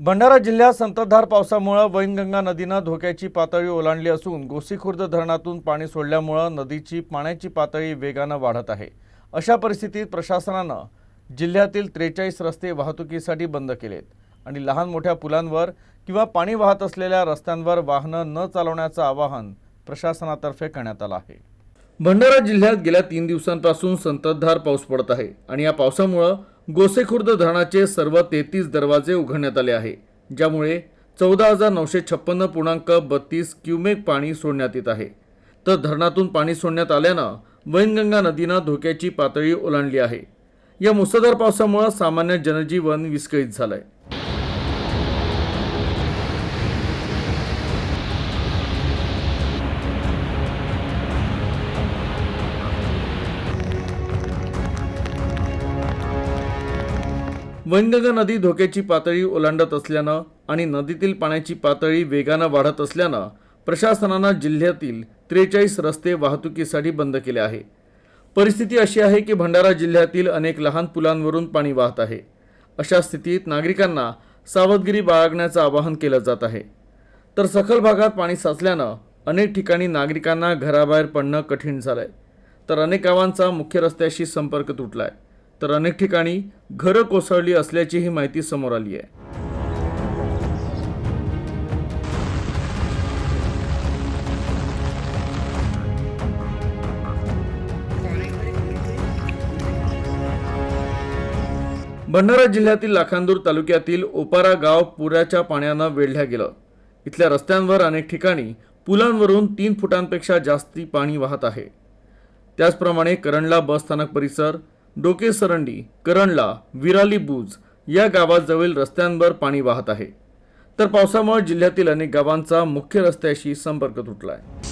भंडारा जिल्ह्यात संततधार पावसामुळे वैनगंगा नदीनं धोक्याची पातळी ओलांडली असून गोसीखुर्द धरणातून पाणी सोडल्यामुळं नदीची पाण्याची पातळी वेगानं वाढत आहे. अशा परिस्थितीत प्रशासनानं जिल्ह्यातील त्रेचाळीस रस्ते वाहतुकीसाठी बंद केलेत आणि लहान मोठ्या पुलांवर किंवा पाणी वाहत असलेल्या रस्त्यांवर वाहनं न चालवण्याचं आवाहन प्रशासनातर्फे करण्यात आलं आहे. भंडारा जिल्ह्यात गेल्या तीन दिवसांपासून संततधार पाऊस पडत आहे आणि या पावसामुळं गोसेखुर्द धरणाचे सर्व तेहतीस दरवाजे उघडण्यात आले आहे ज्यामुळे चौदा हजार नऊशे छप्पन्न पूर्णांक बत्तीस क्युमेक पाणी सोडण्यात येत आहे. तर धरणातून पाणी सोडण्यात आल्यानं वैनगंगा नदीनं धोक्याची पातळी ओलांडली आहे. या मुसळधार पावसामुळं सामान्य जनजीवन विस्कळीत झालं आहे वैनगंगा नदी धोक्याची पातळी ओलांडत असल्यानं आणि नदीतील पाण्याची पातळी वेगानं वाढत असल्यानं प्रशासनानं जिल्ह्यातील त्रेचाळीस रस्ते वाहतुकीसाठी बंद केले आहे. परिस्थिती अशी आहे की भंडारा जिल्ह्यातील अनेक लहान पुलांवरून पाणी वाहत आहे. अशा स्थितीत नागरिकांना सावधगिरी बाळगण्याचं आवाहन केलं जात आहे. तर सखल भागात पाणी साचल्यानं अनेक ठिकाणी नागरिकांना घराबाहेर पडणं कठीण झालं आहे तर अनेक गावांचा मुख्य रस्त्याशी संपर्क तुटला आहे तर अनेक ठिकाणी घरं कोसळली असल्याचीही माहिती समोर आली आहे. भंडारा जिल्ह्यातील लाखांदूर तालुक्यातील ओपारा गाव पुराच्या पाण्यानं वेढल्या गेलं. इथल्या रस्त्यांवर अनेक ठिकाणी पुलांवरून तीन फुटांपेक्षा जास्ती पाणी वाहत आहे. त्याचप्रमाणे करणला बस स्थानक परिसर डोके सरंडी करणला विराली बुज या गावाजवळील रस्त्यांवर पाणी वाहत आहे. तर पावसामुळे जिल्ह्यातील अनेक गावांचा मुख्य रस्त्याशी संपर्क तुटला आहे